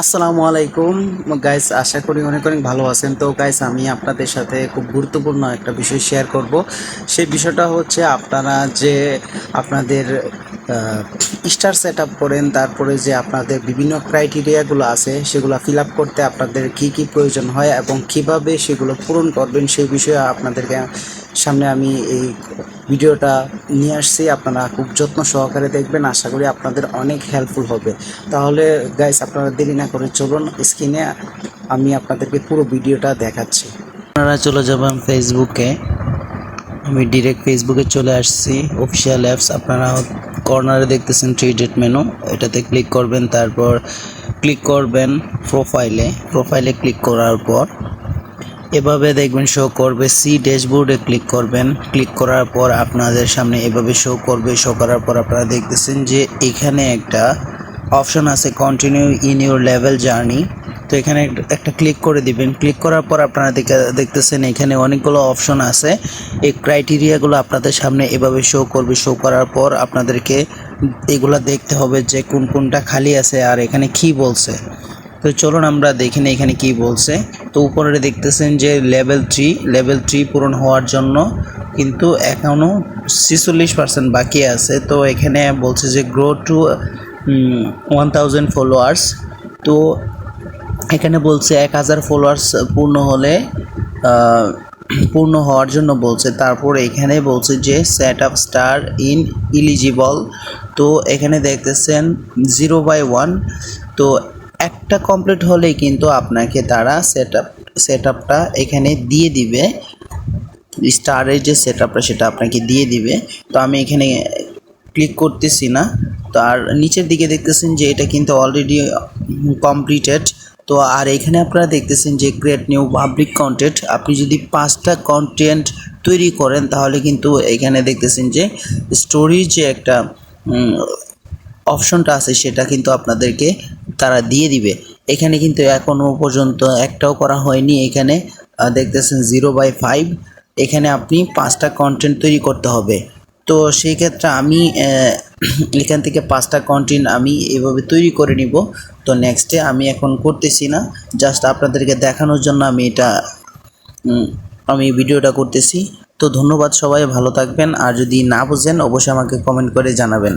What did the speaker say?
আসসালামু আলাইকুম। গাইস আশা করি অনেক অনেক ভালো আছেন। তো গাইস আমি আপনাদের সাথে খুব গুরুত্বপূর্ণ একটা বিষয় শেয়ার করব। সেই বিষয়টা হচ্ছে আপনারা যে আপনাদের স্টার সেট আপ করেন, তারপরে যে আপনাদের বিভিন্ন ক্রাইটেরিয়াগুলো আছে, সেগুলো ফিল আপ করতে আপনাদের কি কি প্রয়োজন হয় এবং কীভাবে সেগুলো পূরণ করবেন, সেই বিষয়ে আপনাদেরকে সামনে আমি এই ভিডিওটা নিয়ে আসছি। আপনারা খুব যত্ন সহকারে দেখবেন, আশা করি আপনাদের অনেক হেল্পফুল হবে। তাহলে গাইস আপনারা দেরি না করে চলুন স্ক্রিনে আমি আপনাদেরকে পুরো ভিডিওটা দেখাচ্ছি। আপনারা চলে যাবেন ফেসবুকে আমি ডিরেক্ট ফেসবুকে চলে আসছি অফিসিয়াল অ্যাপস আপনারা কর্নারে দেখতেছেন থ্রি ডেট মেনু এটাতে ক্লিক করবেন, তারপর ক্লিক করবেন প্রোফাইলে প্রোফাইলে ক্লিক করার পর, এভাবে দেখবেন শো করবে সি ড্যাশবোর্ডে ক্লিক করবেন ক্লিক করার পর আপনাদের সামনে এভাবে শো করবে শো করার পর আপনারা দেখতেছেন যে এখানে একটা অপশন আছে continue in your level journey তো এখানে একটা- ক্লিক করে দিবেন। ক্লিক করার পর আপনারা দেখে- দেখতেছেন এখানে অনেকগুলো অপশন আছে। এই ক্রাইটেরিয়াগুলো আপনাদের সামনে এভাবে শো করবে। শো করার পর আপনাদেরকে এগুলা দেখতে হবে যে কোন, কোনটা খালি আছে আর এখানে কি বলছে। তো চলুন আমরা দেখি না এখানে কি বলছে। তো উপরে দেখতেছেন যে লেভেল থ্রি লেভেল থ্রি পূরণ হওয়ার জন্য কিন্তু এখনও ছিচল্লিশ পার্সেন্ট বাকি আছে। তো এখানে বলছে যে grow to one thousand followers তো এখানে বলছে এক হাজার ফলোয়ার্স পূর্ণ হলে পূর্ণ হওয়ার জন্য বলছে। তারপর এখানে বলছে যে set up star in eligible তো এখানে দেখতেছেন জিরো বাই ওয়ান তো একটা কমপ্লিট হলেই কিন্তু আপনাকে তারা সেট আপ সেট আপটা এখানে দিয়ে দিবে। স্টারের যে সেট আপটা সেটা আপনাকে দিয়ে দিবে। তো আমি এখানে ক্লিক করতেছি না। তো আর নিচের দিকে দেখতেছেন যে, এটা কিন্তু অলরেডি কমপ্লিটেড তো আর এখানে আপনারা দেখতেছেন যে ক্রিয়েট নিউ পাবলিক কন্টেন্ট আপনি যদি পাঁচটা কন্টেন্ট তৈরি করেন, তাহলে কিন্তু এখানে দেখতেছেন যে স্টোরির যে একটা অপশনটা আছে, সেটা কিন্তু আপনাদেরকে তারা দিয়ে দিবে। এখানে কিন্তু এখনও পর্যন্ত একটাও করা হয়নি। এখানে দেখতেছেন জিরো বাই ফাইভ এখানে আপনি পাঁচটা কন্টেন্ট তৈরি করতে হবে। তো সেই ক্ষেত্রে আমি এখান থেকে পাঁচটা কন্টেন্ট আমি এভাবে তৈরি করে নিব। তো নেক্সটে আমি এখন করতেছি না। জাস্ট আপনাদেরকে দেখানোর জন্য আমি এটা আমি ভিডিওটা করতেছি। তো ধন্যবাদ সবাই, ভালো থাকবেন। আর যদি না বুঝেন, অবশ্যই আমাকে কমেন্ট করে জানাবেন।